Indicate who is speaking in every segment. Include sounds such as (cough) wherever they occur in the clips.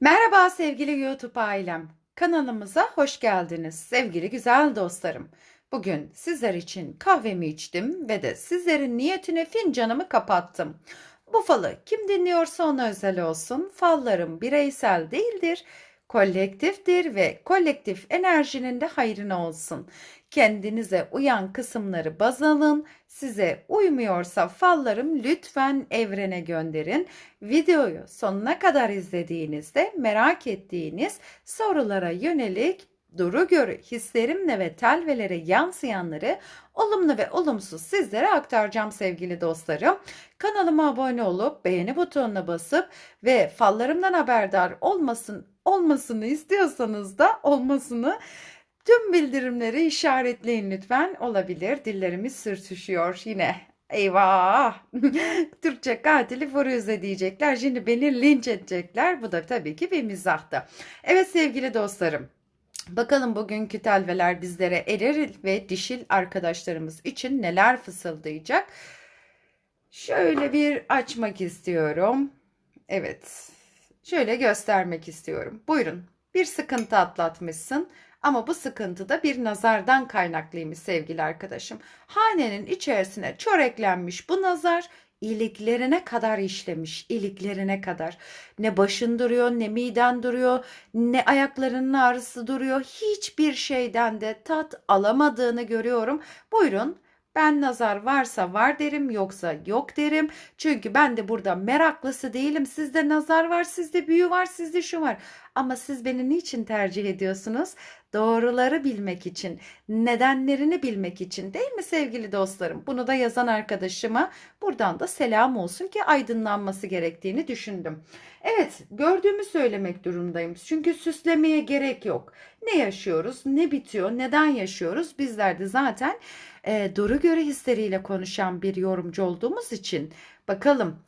Speaker 1: Merhaba sevgili YouTube ailem. Kanalımıza hoş geldiniz sevgili güzel dostlarım. Bugün sizler için kahvemi içtim ve de sizlerin niyetine fincanımı kapattım. Bu falı kim dinliyorsa ona özel olsun. Fallarım bireysel değildir, kolektiftir ve kolektif enerjinin de hayrına olsun. Kendinize uyan kısımları baz alın. Size uymuyorsa fallarım lütfen evrene gönderin. Videoyu sonuna kadar izlediğinizde merak ettiğiniz sorulara yönelik duru görü hislerimle ve telvelere yansıyanları olumlu ve olumsuz sizlere aktaracağım sevgili dostlarım. Kanalıma abone olup beğeni butonuna basıp ve fallarımdan haberdar olmasın olmasını istiyorsanız da olmasını tüm bildirimleri işaretleyin lütfen. Olabilir dillerimiz sürtüşüyor yine. Eyvah! (laughs) Türkçe katili Furuze diyecekler. Şimdi beni linç edecekler. Bu da tabii ki bir mizahtı. Evet sevgili dostlarım. Bakalım bugünkü telveler bizlere eril ve dişil arkadaşlarımız için neler fısıldayacak. Şöyle bir açmak istiyorum. Evet. Şöyle göstermek istiyorum. Buyurun. Bir sıkıntı atlatmışsın. Ama bu sıkıntı da bir nazardan kaynaklıymış sevgili arkadaşım. Hanenin içerisine çöreklenmiş bu nazar iliklerine kadar işlemiş, iliklerine kadar. Ne başın duruyor, ne miden duruyor, ne ayaklarının ağrısı duruyor. Hiçbir şeyden de tat alamadığını görüyorum. Buyurun ben nazar varsa var derim yoksa yok derim. Çünkü ben de burada meraklısı değilim. Sizde nazar var, sizde büyü var, sizde şu var. Ama siz beni niçin tercih ediyorsunuz? Doğruları bilmek için, nedenlerini bilmek için değil mi sevgili dostlarım? Bunu da yazan arkadaşıma buradan da selam olsun ki aydınlanması gerektiğini düşündüm. Evet, gördüğümü söylemek durumundayım. Çünkü süslemeye gerek yok. Ne yaşıyoruz, ne bitiyor, neden yaşıyoruz? Bizler de zaten e, doğru göre hisleriyle konuşan bir yorumcu olduğumuz için bakalım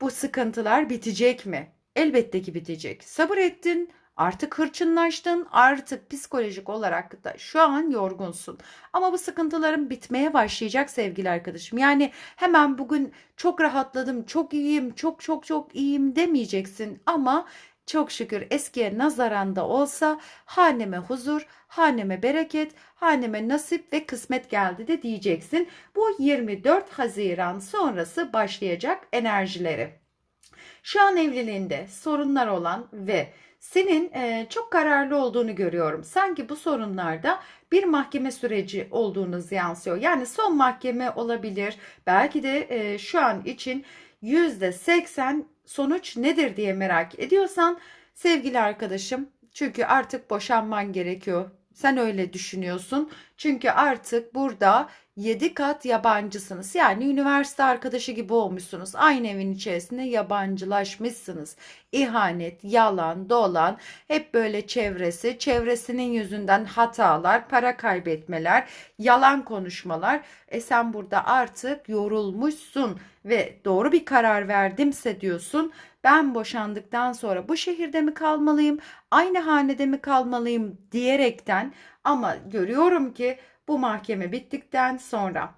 Speaker 1: bu sıkıntılar bitecek mi? Elbette ki bitecek. Sabır ettin, artık hırçınlaştın, artık psikolojik olarak da şu an yorgunsun. Ama bu sıkıntıların bitmeye başlayacak sevgili arkadaşım. Yani hemen bugün çok rahatladım, çok iyiyim, çok çok çok iyiyim demeyeceksin ama çok şükür eskiye nazaran da olsa haneme huzur, haneme bereket, haneme nasip ve kısmet geldi de diyeceksin. Bu 24 Haziran sonrası başlayacak enerjileri. Şu an evliliğinde sorunlar olan ve senin e, çok kararlı olduğunu görüyorum. Sanki bu sorunlarda bir mahkeme süreci olduğunuz yansıyor. Yani son mahkeme olabilir. Belki de e, şu an için %80 sonuç nedir diye merak ediyorsan sevgili arkadaşım çünkü artık boşanman gerekiyor. Sen öyle düşünüyorsun. Çünkü artık burada 7 kat yabancısınız. Yani üniversite arkadaşı gibi olmuşsunuz. Aynı evin içerisinde yabancılaşmışsınız. İhanet, yalan, dolan, hep böyle çevresi, çevresinin yüzünden hatalar, para kaybetmeler, yalan konuşmalar. E sen burada artık yorulmuşsun ve doğru bir karar verdimse diyorsun. Ben boşandıktan sonra bu şehirde mi kalmalıyım, aynı hanede mi kalmalıyım diyerekten ama görüyorum ki bu mahkeme bittikten sonra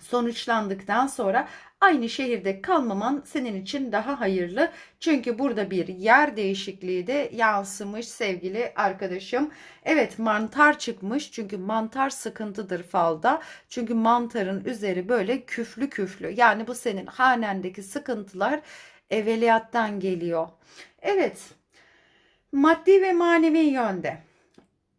Speaker 1: sonuçlandıktan sonra aynı şehirde kalmaman senin için daha hayırlı. Çünkü burada bir yer değişikliği de yansımış sevgili arkadaşım. Evet mantar çıkmış çünkü mantar sıkıntıdır falda. Çünkü mantarın üzeri böyle küflü küflü. Yani bu senin hanendeki sıkıntılar evveliyattan geliyor. Evet maddi ve manevi yönde.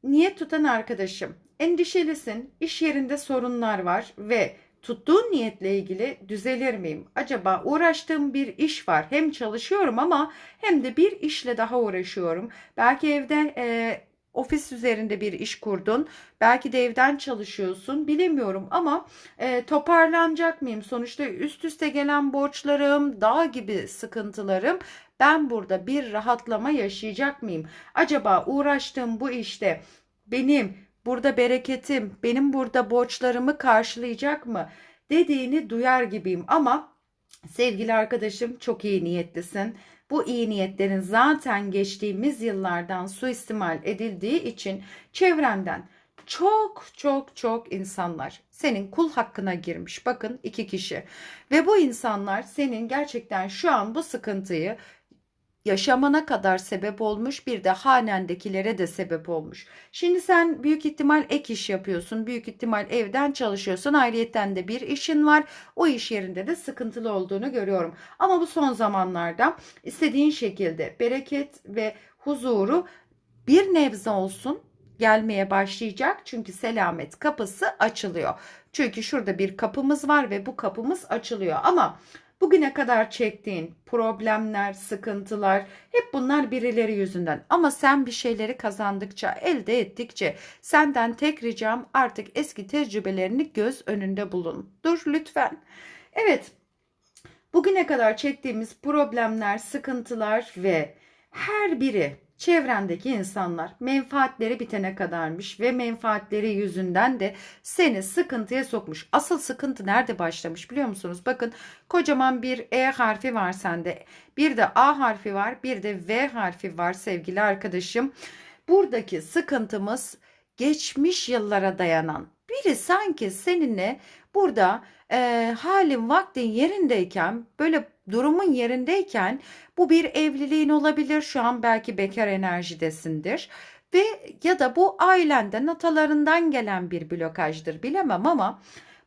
Speaker 1: Niyet tutan arkadaşım endişelisin, iş yerinde sorunlar var ve tuttuğun niyetle ilgili düzelir miyim? Acaba uğraştığım bir iş var. Hem çalışıyorum ama hem de bir işle daha uğraşıyorum. Belki evde e, ofis üzerinde bir iş kurdun. Belki de evden çalışıyorsun. Bilemiyorum ama e, toparlanacak mıyım? Sonuçta üst üste gelen borçlarım, dağ gibi sıkıntılarım. Ben burada bir rahatlama yaşayacak mıyım? Acaba uğraştığım bu işte benim burada bereketim, benim burada borçlarımı karşılayacak mı dediğini duyar gibiyim ama sevgili arkadaşım çok iyi niyetlisin. Bu iyi niyetlerin zaten geçtiğimiz yıllardan suistimal edildiği için çevrenden çok çok çok insanlar senin kul hakkına girmiş. Bakın iki kişi ve bu insanlar senin gerçekten şu an bu sıkıntıyı yaşamana kadar sebep olmuş bir de hanendekilere de sebep olmuş. Şimdi sen büyük ihtimal ek iş yapıyorsun. Büyük ihtimal evden çalışıyorsun. Ayrıyetten de bir işin var. O iş yerinde de sıkıntılı olduğunu görüyorum. Ama bu son zamanlarda istediğin şekilde bereket ve huzuru bir nebze olsun gelmeye başlayacak. Çünkü selamet kapısı açılıyor. Çünkü şurada bir kapımız var ve bu kapımız açılıyor. Ama bugüne kadar çektiğin problemler, sıkıntılar hep bunlar birileri yüzünden. Ama sen bir şeyleri kazandıkça, elde ettikçe senden tek ricam artık eski tecrübelerini göz önünde bulun. Dur lütfen. Evet. Bugüne kadar çektiğimiz problemler, sıkıntılar ve her biri çevrendeki insanlar menfaatleri bitene kadarmış ve menfaatleri yüzünden de seni sıkıntıya sokmuş. Asıl sıkıntı nerede başlamış biliyor musunuz? Bakın kocaman bir E harfi var sende. Bir de A harfi var, bir de V harfi var sevgili arkadaşım. Buradaki sıkıntımız geçmiş yıllara dayanan. Biri sanki seninle burada e, halin vaktin yerindeyken böyle durumun yerindeyken bu bir evliliğin olabilir. Şu an belki bekar enerjidesindir. Ve ya da bu ailenden, atalarından gelen bir blokajdır bilemem ama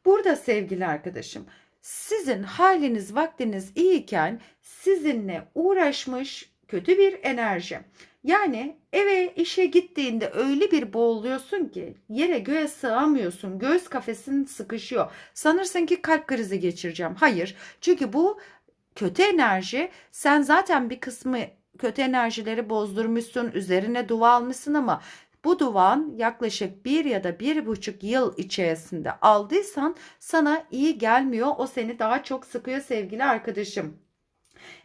Speaker 1: burada sevgili arkadaşım sizin haliniz vaktiniz iyiyken sizinle uğraşmış kötü bir enerji. Yani eve işe gittiğinde öyle bir boğuluyorsun ki yere göğe sığamıyorsun. Göğüs kafesin sıkışıyor. Sanırsın ki kalp krizi geçireceğim. Hayır. Çünkü bu kötü enerji sen zaten bir kısmı kötü enerjileri bozdurmuşsun, üzerine dua almışsın ama bu duvan yaklaşık bir ya da bir buçuk yıl içerisinde aldıysan sana iyi gelmiyor. O seni daha çok sıkıyor sevgili arkadaşım.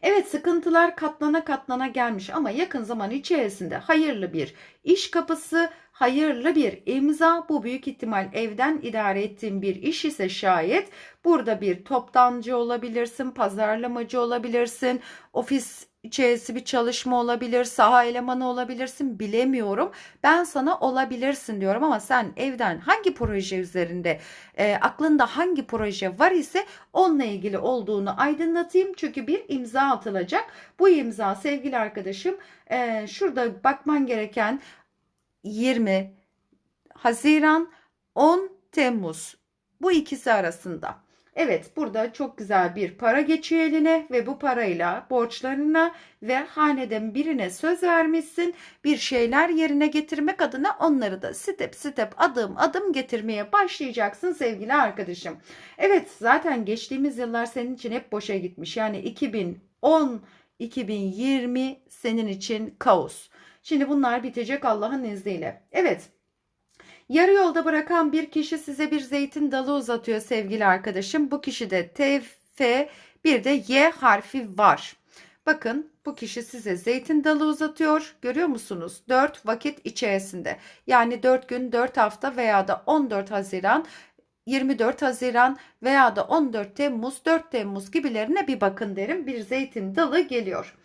Speaker 1: Evet sıkıntılar katlana katlana gelmiş ama yakın zaman içerisinde hayırlı bir iş kapısı, hayırlı bir imza bu büyük ihtimal evden idare ettiğin bir iş ise şayet burada bir toptancı olabilirsin, pazarlamacı olabilirsin, ofis içerisi bir çalışma olabilir, saha elemanı olabilirsin bilemiyorum. Ben sana olabilirsin diyorum ama sen evden hangi proje üzerinde e, aklında hangi proje var ise onunla ilgili olduğunu aydınlatayım. Çünkü bir imza atılacak. Bu imza sevgili arkadaşım e, şurada bakman gereken 20 Haziran 10 Temmuz bu ikisi arasında. Evet burada çok güzel bir para geçiyor eline ve bu parayla borçlarına ve haneden birine söz vermişsin. Bir şeyler yerine getirmek adına onları da step step adım adım getirmeye başlayacaksın sevgili arkadaşım. Evet zaten geçtiğimiz yıllar senin için hep boşa gitmiş. Yani 2010 2020 senin için kaos. Şimdi bunlar bitecek Allah'ın izniyle. Evet. Yarı yolda bırakan bir kişi size bir zeytin dalı uzatıyor sevgili arkadaşım. Bu kişide T, F bir de Y harfi var. Bakın bu kişi size zeytin dalı uzatıyor. Görüyor musunuz? 4 vakit içerisinde. Yani 4 gün, 4 hafta veya da 14 Haziran 24 Haziran veya da 14 Temmuz, 4 Temmuz gibilerine bir bakın derim. Bir zeytin dalı geliyor.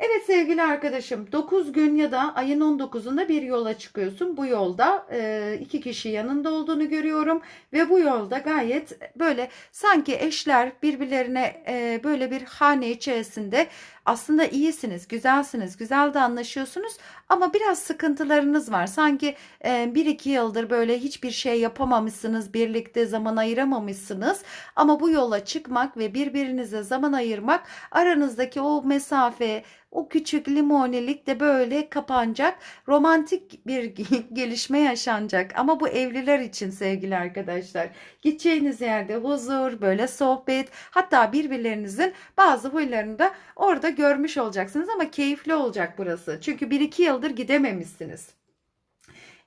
Speaker 1: Evet sevgili arkadaşım 9 gün ya da ayın 19'unda bir yola çıkıyorsun. Bu yolda e, iki kişi yanında olduğunu görüyorum ve bu yolda gayet böyle sanki eşler birbirlerine e, böyle bir hane içerisinde aslında iyisiniz, güzelsiniz, güzel de anlaşıyorsunuz ama biraz sıkıntılarınız var. Sanki e, bir iki yıldır böyle hiçbir şey yapamamışsınız, birlikte zaman ayıramamışsınız ama bu yola çıkmak ve birbirinize zaman ayırmak aranızdaki o mesafe, o küçük limonelik de böyle kapanacak. Romantik bir (laughs) gelişme yaşanacak. Ama bu evliler için sevgili arkadaşlar. Gideceğiniz yerde huzur, böyle sohbet, hatta birbirlerinizin bazı huylarını da orada görmüş olacaksınız ama keyifli olacak burası. Çünkü bir iki yıldır gidememişsiniz.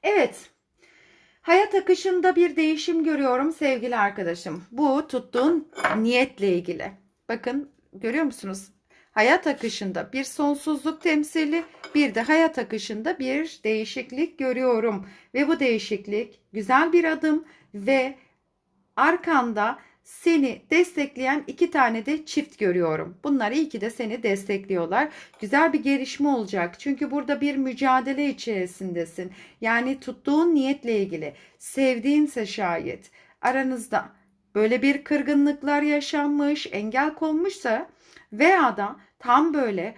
Speaker 1: Evet. Hayat akışında bir değişim görüyorum sevgili arkadaşım. Bu tuttuğun niyetle ilgili. Bakın görüyor musunuz? hayat akışında bir sonsuzluk temsili, bir de hayat akışında bir değişiklik görüyorum. Ve bu değişiklik güzel bir adım ve arkanda seni destekleyen iki tane de çift görüyorum. Bunlar iyi ki de seni destekliyorlar. Güzel bir gelişme olacak. Çünkü burada bir mücadele içerisindesin. Yani tuttuğun niyetle ilgili. Sevdiğinse şayet aranızda böyle bir kırgınlıklar yaşanmış, engel konmuşsa veya da tam böyle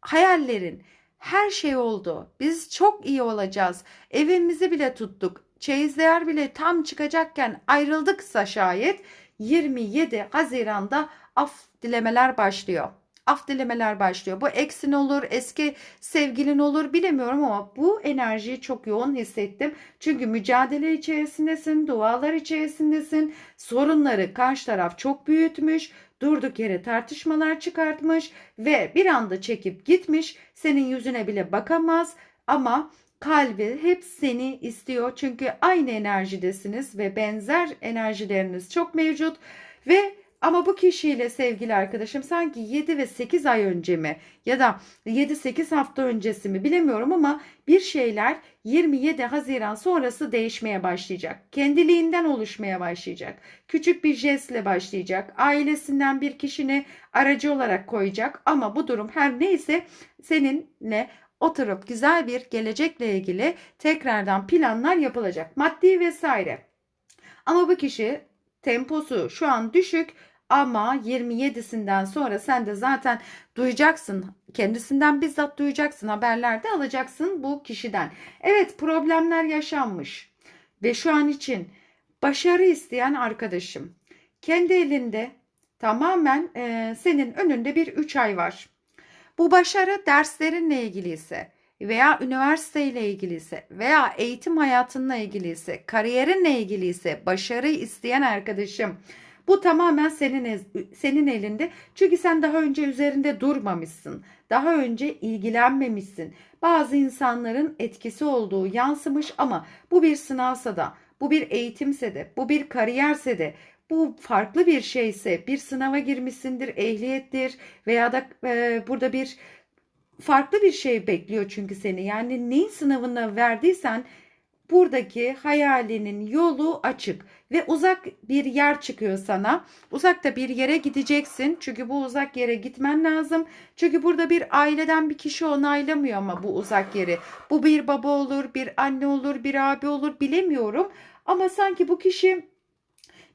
Speaker 1: hayallerin her şey oldu. Biz çok iyi olacağız. Evimizi bile tuttuk. Çeyizler bile tam çıkacakken ayrıldıksa şayet 27 Haziran'da af dilemeler başlıyor. Af dilemeler başlıyor. Bu eksin olur, eski sevgilin olur bilemiyorum ama bu enerjiyi çok yoğun hissettim. Çünkü mücadele içerisindesin, dualar içerisindesin. Sorunları karşı taraf çok büyütmüş, durduk yere tartışmalar çıkartmış ve bir anda çekip gitmiş. Senin yüzüne bile bakamaz ama kalbi hep seni istiyor. Çünkü aynı enerjidesiniz ve benzer enerjileriniz çok mevcut ve ama bu kişiyle sevgili arkadaşım sanki 7 ve 8 ay önce mi ya da 7-8 hafta öncesi mi bilemiyorum ama bir şeyler 27 Haziran sonrası değişmeye başlayacak. Kendiliğinden oluşmaya başlayacak. Küçük bir jestle başlayacak. Ailesinden bir kişini aracı olarak koyacak ama bu durum her neyse seninle oturup güzel bir gelecekle ilgili tekrardan planlar yapılacak. Maddi vesaire. Ama bu kişi temposu şu an düşük ama 27'sinden sonra sen de zaten duyacaksın. Kendisinden bizzat duyacaksın. Haberlerde alacaksın bu kişiden. Evet problemler yaşanmış. Ve şu an için başarı isteyen arkadaşım. Kendi elinde tamamen e, senin önünde bir 3 ay var. Bu başarı derslerinle ilgili ise veya üniversiteyle ilgili ise veya eğitim hayatınla ilgili ise, kariyerinle ilgili ise başarı isteyen arkadaşım bu tamamen senin senin elinde. Çünkü sen daha önce üzerinde durmamışsın. Daha önce ilgilenmemişsin. Bazı insanların etkisi olduğu yansımış ama bu bir sınavsa da, bu bir eğitimse de, bu bir kariyerse de, bu farklı bir şeyse, bir sınava girmişsindir, ehliyettir veya da e, burada bir farklı bir şey bekliyor çünkü seni. Yani neyin sınavına verdiysen buradaki hayalinin yolu açık ve uzak bir yer çıkıyor sana. Uzakta bir yere gideceksin. Çünkü bu uzak yere gitmen lazım. Çünkü burada bir aileden bir kişi onaylamıyor ama bu uzak yeri. Bu bir baba olur, bir anne olur, bir abi olur bilemiyorum. Ama sanki bu kişi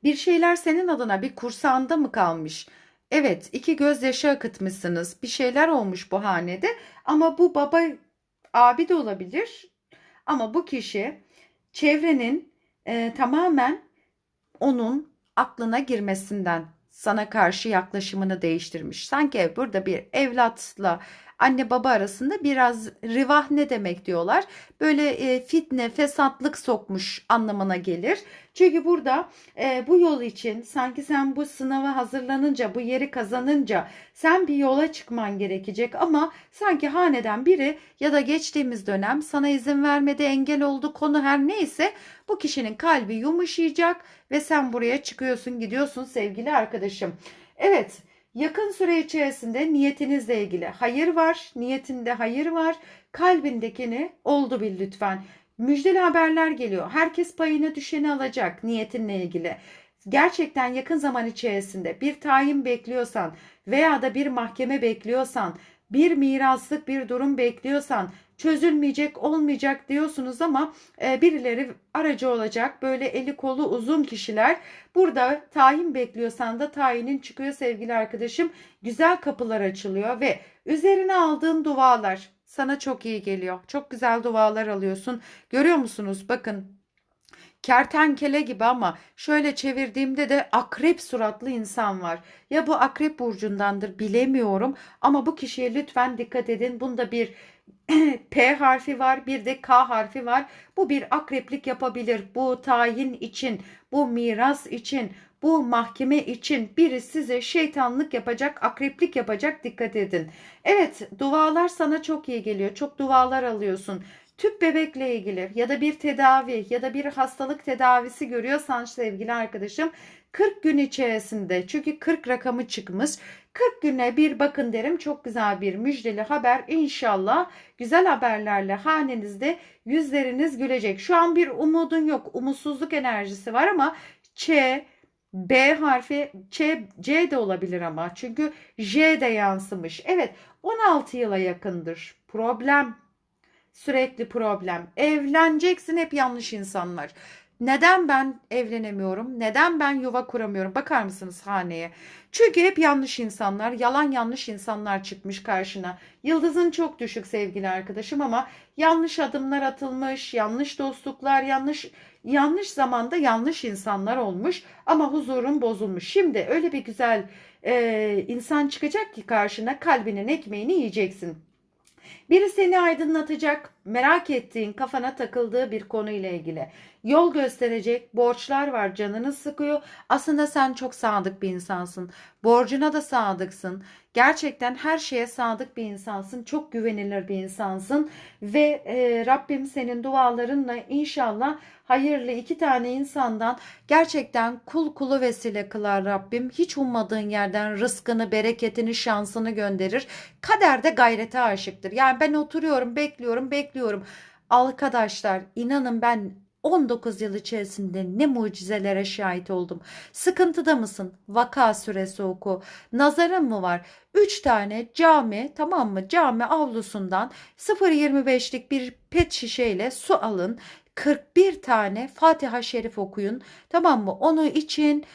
Speaker 1: bir şeyler senin adına bir kursağında mı kalmış? Evet, iki gözyaşı akıtmışsınız. Bir şeyler olmuş bu hanede ama bu baba abi de olabilir. Ama bu kişi çevrenin e, tamamen onun aklına girmesinden sana karşı yaklaşımını değiştirmiş. Sanki burada bir evlatla anne baba arasında biraz rivah ne demek diyorlar. Böyle e, fitne, fesatlık sokmuş anlamına gelir. Çünkü burada e, bu yol için sanki sen bu sınava hazırlanınca, bu yeri kazanınca sen bir yola çıkman gerekecek ama sanki haneden biri ya da geçtiğimiz dönem sana izin vermedi, engel oldu, konu her neyse bu kişinin kalbi yumuşayacak ve sen buraya çıkıyorsun, gidiyorsun sevgili arkadaşım. Evet, Yakın süre içerisinde niyetinizle ilgili hayır var, niyetinde hayır var, kalbindekini oldu bil lütfen. Müjdeli haberler geliyor. Herkes payına düşeni alacak niyetinle ilgili. Gerçekten yakın zaman içerisinde bir tayin bekliyorsan veya da bir mahkeme bekliyorsan, bir miraslık bir durum bekliyorsan, çözülmeyecek olmayacak diyorsunuz ama e, birileri aracı olacak. Böyle eli kolu uzun kişiler. Burada tayin bekliyorsan da tayinin çıkıyor sevgili arkadaşım. Güzel kapılar açılıyor ve üzerine aldığın dualar sana çok iyi geliyor. Çok güzel dualar alıyorsun. Görüyor musunuz? Bakın kertenkele gibi ama şöyle çevirdiğimde de akrep suratlı insan var. Ya bu akrep burcundandır bilemiyorum ama bu kişiye lütfen dikkat edin. Bunda bir (clears throat) P harfi var, bir de K harfi var. Bu bir akreplik yapabilir. Bu tayin için, bu miras için, bu mahkeme için biri size şeytanlık yapacak, akreplik yapacak dikkat edin. Evet, dualar sana çok iyi geliyor. Çok dualar alıyorsun. Tüp bebekle ilgili ya da bir tedavi ya da bir hastalık tedavisi görüyorsan sevgili arkadaşım 40 gün içerisinde çünkü 40 rakamı çıkmış 40 güne bir bakın derim çok güzel bir müjdeli haber inşallah güzel haberlerle hanenizde yüzleriniz gülecek. Şu an bir umudun yok umutsuzluk enerjisi var ama Ç, B harfi Ç, C de olabilir ama çünkü J de yansımış. Evet 16 yıla yakındır problem sürekli problem evleneceksin hep yanlış insanlar Neden ben evlenemiyorum? Neden ben yuva kuramıyorum? Bakar mısınız haneye? Çünkü hep yanlış insanlar, yalan yanlış insanlar çıkmış karşına. Yıldızın çok düşük sevgili arkadaşım ama yanlış adımlar atılmış, yanlış dostluklar, yanlış yanlış zamanda yanlış insanlar olmuş ama huzurun bozulmuş. Şimdi öyle bir güzel e, insan çıkacak ki karşına kalbinin ekmeğini yiyeceksin. Biri seni aydınlatacak, merak ettiğin, kafana takıldığı bir konuyla ilgili. Yol gösterecek, borçlar var, canını sıkıyor. Aslında sen çok sadık bir insansın. Borcuna da sadıksın. Gerçekten her şeye sadık bir insansın. Çok güvenilir bir insansın. Ve e, Rabbim senin dualarınla inşallah hayırlı iki tane insandan gerçekten kul kulu vesile kılar Rabbim. Hiç ummadığın yerden rızkını, bereketini, şansını gönderir. Kader de gayrete aşıktır. Yani ben oturuyorum, bekliyorum, bekliyorum. Arkadaşlar inanın ben 19 yıl içerisinde ne mucizelere şahit oldum. Sıkıntıda mısın? Vaka süresi oku. Nazarın mı var? 3 tane cami tamam mı? Cami avlusundan 0.25'lik bir pet şişeyle su alın. 41 tane Fatiha Şerif okuyun. Tamam mı? Onu için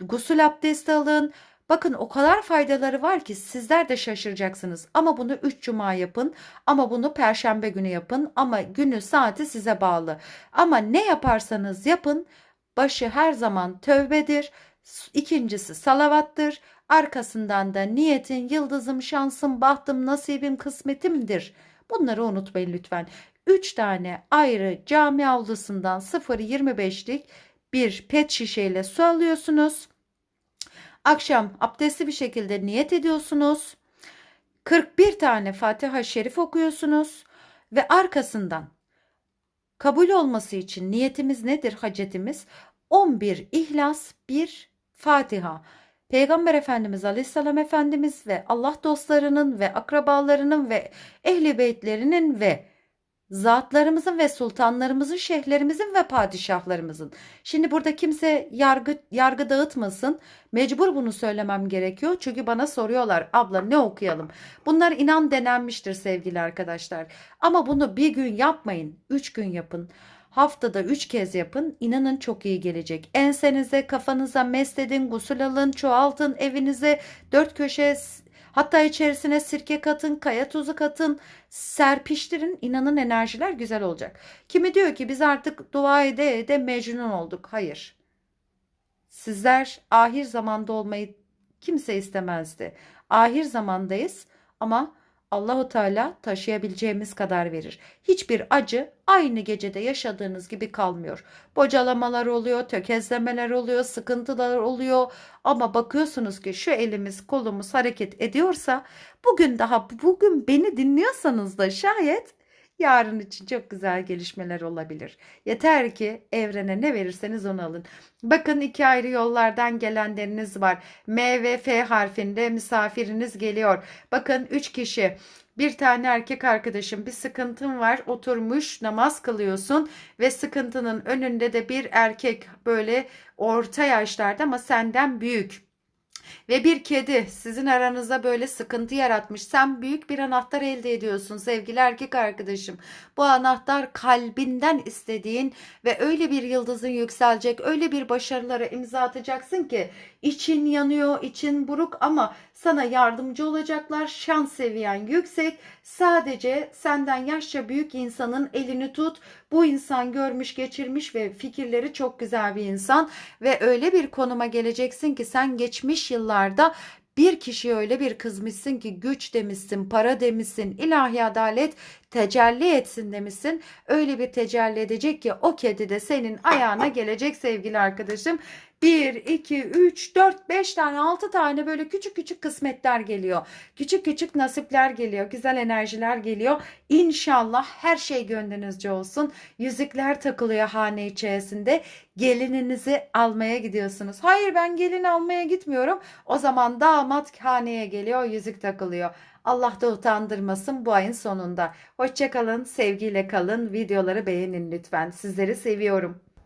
Speaker 1: gusül abdesti alın. Bakın o kadar faydaları var ki sizler de şaşıracaksınız. Ama bunu 3 cuma yapın. Ama bunu perşembe günü yapın. Ama günü saati size bağlı. Ama ne yaparsanız yapın başı her zaman tövbedir. İkincisi salavattır. Arkasından da niyetin, yıldızım, şansım, bahtım, nasibim, kısmetimdir. Bunları unutmayın lütfen. 3 tane ayrı cami avlusundan 0.25'lik bir pet şişeyle su alıyorsunuz. Akşam abdestli bir şekilde niyet ediyorsunuz. 41 tane Fatiha Şerif okuyorsunuz ve arkasından kabul olması için niyetimiz nedir hacetimiz? 11 İhlas, 1 Fatiha. Peygamber Efendimiz Aleyhisselam Efendimiz ve Allah dostlarının ve akrabalarının ve ehli beytlerinin ve zatlarımızın ve sultanlarımızın, şeyhlerimizin ve padişahlarımızın. Şimdi burada kimse yargı yargı dağıtmasın. Mecbur bunu söylemem gerekiyor. Çünkü bana soruyorlar abla ne okuyalım? Bunlar inan denenmiştir sevgili arkadaşlar. Ama bunu bir gün yapmayın. Üç gün yapın. Haftada üç kez yapın. İnanın çok iyi gelecek. Ensenize, kafanıza mesledin, gusül alın, çoğaltın, evinize dört köşe Hatta içerisine sirke katın, kaya tuzu katın, serpiştirin. İnanın enerjiler güzel olacak. Kimi diyor ki biz artık dua ede ede mecnun olduk. Hayır. Sizler ahir zamanda olmayı kimse istemezdi. Ahir zamandayız ama Allahu Teala taşıyabileceğimiz kadar verir. Hiçbir acı aynı gecede yaşadığınız gibi kalmıyor. Bocalamalar oluyor, tökezlemeler oluyor, sıkıntılar oluyor ama bakıyorsunuz ki şu elimiz, kolumuz hareket ediyorsa bugün daha bugün beni dinliyorsanız da şayet yarın için çok güzel gelişmeler olabilir. Yeter ki evrene ne verirseniz onu alın. Bakın iki ayrı yollardan gelenleriniz var. M ve F harfinde misafiriniz geliyor. Bakın üç kişi bir tane erkek arkadaşım bir sıkıntın var oturmuş namaz kılıyorsun ve sıkıntının önünde de bir erkek böyle orta yaşlarda ama senden büyük ve bir kedi sizin aranızda böyle sıkıntı yaratmış. Sen büyük bir anahtar elde ediyorsun sevgili erkek arkadaşım. Bu anahtar kalbinden istediğin ve öyle bir yıldızın yükselecek, öyle bir başarılara imza atacaksın ki için yanıyor, için buruk ama sana yardımcı olacaklar. Şans seviyen yüksek. Sadece senden yaşça büyük insanın elini tut. Bu insan görmüş, geçirmiş ve fikirleri çok güzel bir insan ve öyle bir konuma geleceksin ki sen geçmiş yıllarda bir kişiye öyle bir kızmışsın ki güç demişsin, para demişsin, ilahi adalet tecelli etsin demişsin. Öyle bir tecelli edecek ki o kedi de senin ayağına gelecek sevgili arkadaşım. 1, 2, 3, 4, 5 tane 6 tane böyle küçük küçük kısmetler geliyor. Küçük küçük nasipler geliyor. Güzel enerjiler geliyor. İnşallah her şey gönlünüzce olsun. Yüzükler takılıyor hane içerisinde. Gelininizi almaya gidiyorsunuz. Hayır ben gelin almaya gitmiyorum. O zaman damat haneye geliyor yüzük takılıyor. Allah da utandırmasın bu ayın sonunda. Hoşçakalın, sevgiyle kalın. Videoları beğenin lütfen. Sizleri seviyorum.